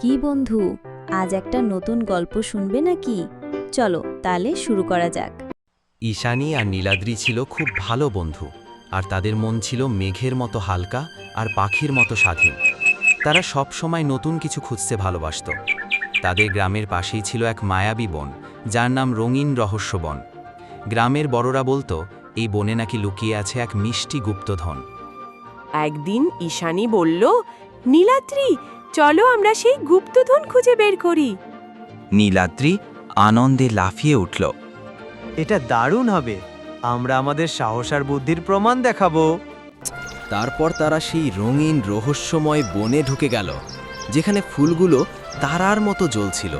কি বন্ধু? আজ একটা নতুন গল্প শুনবে নাকি? চলো তাহলে শুরু করা যাক। ঈশানী আর নীলাদ্রি ছিল খুব ভালো বন্ধু আর তাদের মন ছিল মেঘের মতো হালকা আর পাখির মতো স্বাধীন। তারা সব সময় নতুন কিছু খুঁজতে ভালোবাসত। তাদের গ্রামের পাশেই ছিল এক মায়াবী বন যার নাম রঙিন রহস্য বন। গ্রামের বড়রা বলতো এই বনে নাকি লুকিয়ে আছে এক মিষ্টি গুপ্তধন। একদিন ঈশানী বলল নীলাদ্রি চলো আমরা সেই গুপ্তধন খুঁজে বের করি। নীলাদ্রি আনন্দে লাফিয়ে উঠল। এটা দারুণ হবে। আমরা আমাদের সাহস আর বুদ্ধির প্রমাণ দেখাবো। তারপর তারা সেই রঙিন রহস্যময় বনে ঢুকে গেল যেখানে ফুলগুলো তারার মতো জ্বলছিল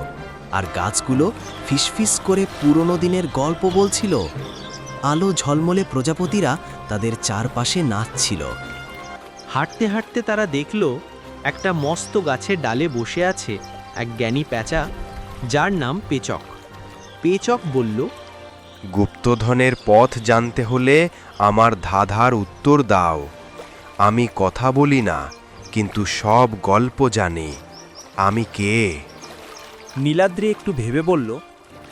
আর গাছগুলো ফিসফিস করে পুরনো দিনের গল্প বলছিল। আলো ঝলমলে প্রজাপতিরা তাদের চারপাশে নাচছিল। হাঁটতে হাঁটতে তারা দেখল একটা মস্ত গাছের ডালে বসে আছে এক জ্ঞানী প্যাঁচা যার নাম পেচক। পেচক বলল গুপ্তধনের পথ জানতে হলে আমার ধাঁধার উত্তর দাও। আমি কথা বলি না কিন্তু সব গল্প জানি। আমি কে? নীলাদ্রি একটু ভেবে বলল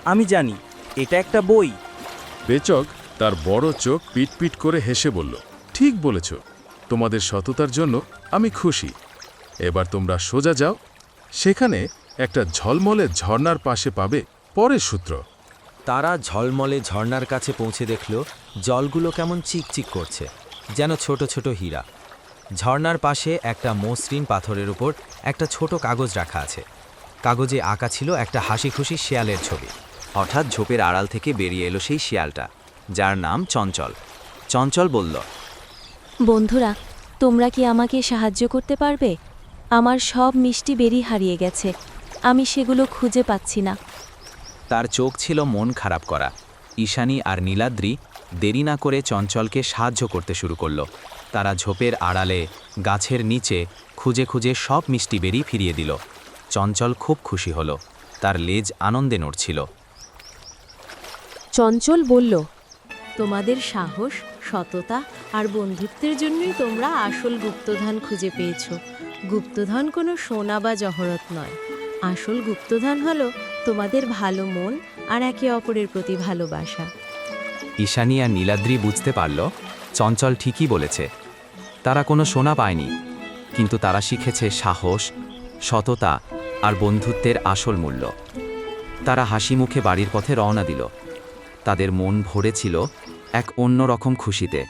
আমি জানি এটা একটা বই। বেচক তার বড় চোখ পিটপিট করে হেসে বলল ঠিক বলেছ। তোমাদের সততার জন্য আমি খুশি। এবার তোমরা সোজা যাও। সেখানে একটা ঝলমলে ঝর্ণার পাশে পাবে পরের সূত্র। তারা ঝলমলে ঝর্ণার কাছে পৌঁছে দেখল জলগুলো কেমন চিকচিক করছে যেন ছোট ছোট হীরা। ঝর্ণার পাশে একটা মসৃণ পাথরের উপর একটা ছোট কাগজ রাখা আছে। কাগজে আঁকা ছিল একটা হাসি খুশি শিয়ালের ছবি। হঠাৎ ঝোপের আড়াল থেকে বেরিয়ে এলো সেই শিয়ালটা যার নাম চঞ্চল। চঞ্চল বলল বন্ধুরা তোমরা কি আমাকে সাহায্য করতে পারবে? আমার সব মিষ্টি বেরি হারিয়ে গেছে। আমি সেগুলো খুঁজে পাচ্ছি না। তার চোখ ছিল মন খারাপ করা। ঈশানী আর নীলাদ্রি দেরি না করে চঞ্চলকে সাহায্য করতে শুরু করল। তারা ঝোপের আড়ালে গাছের নিচে খুঁজে খুঁজে সব মিষ্টি বেরি ফিরিয়ে দিল। চঞ্চল খুব খুশি হলো। তার লেজ আনন্দে নড়ছিল। চঞ্চল বলল তোমাদের সাহস সততা আর বন্ধুত্বের জন্যই তোমরা আসল গুপ্তধন খুঁজে পেয়েছ। গুপ্তধন কোনো সোনা বা জহরত নয়। আসল গুপ্তধন হলো তোমাদের ভালো মন আর একে অপরের প্রতি ভালোবাসা। ঈশানী আর নীলাদ্রি বুঝতে পারল, চঞ্চল ঠিকই বলেছে। তারা কোনো সোনা পায়নি, কিন্তু তারা শিখেছে সাহস, সততা আর বন্ধুত্বের আসল মূল্য। তারা হাসি মুখে বাড়ির পথে রওনা দিল। তাদের মন ভরেছিল এক অন্যরকম খুশিতে,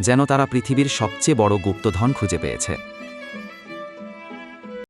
যেন তারা পৃথিবীর সবচেয়ে বড় গুপ্তধন খুঁজে পেয়েছে।